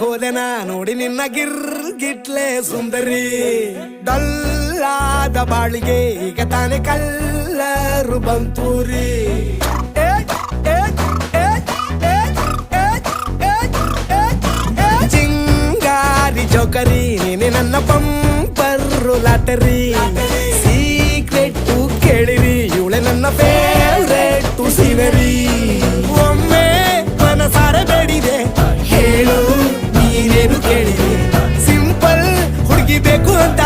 ಹೋದೆನ ನೋಡಿ ನಿನ್ನ ಗಿರ್ ಗಿಟ್ಲೆ ಸುಂದರಿ. ಡಲ್ಲಾದ ಬಾಳಿಗೆ ಈಗ ತಾನೆ ಕಲ್ಲರು ಬಂತೂರಿ. ಚಿಂಗಾರಿ ಜೋಕರಿ, ನೀನೆ ನನ್ನ ಪಂಪರ್ರು ಲಾಟರಿ. ಸೀಕ್ರೆಟ್ ಕೇಳಿರಿ, ಇವಳೆ ನನ್ನ ಫೇವ್ರೆಟ್ ಸೀನರಿ. ಏನು ಕೇಳಿ? ಸಿಂಪಲ್ ಹುಡುಗಿ ಬೇಕು ಅಂತ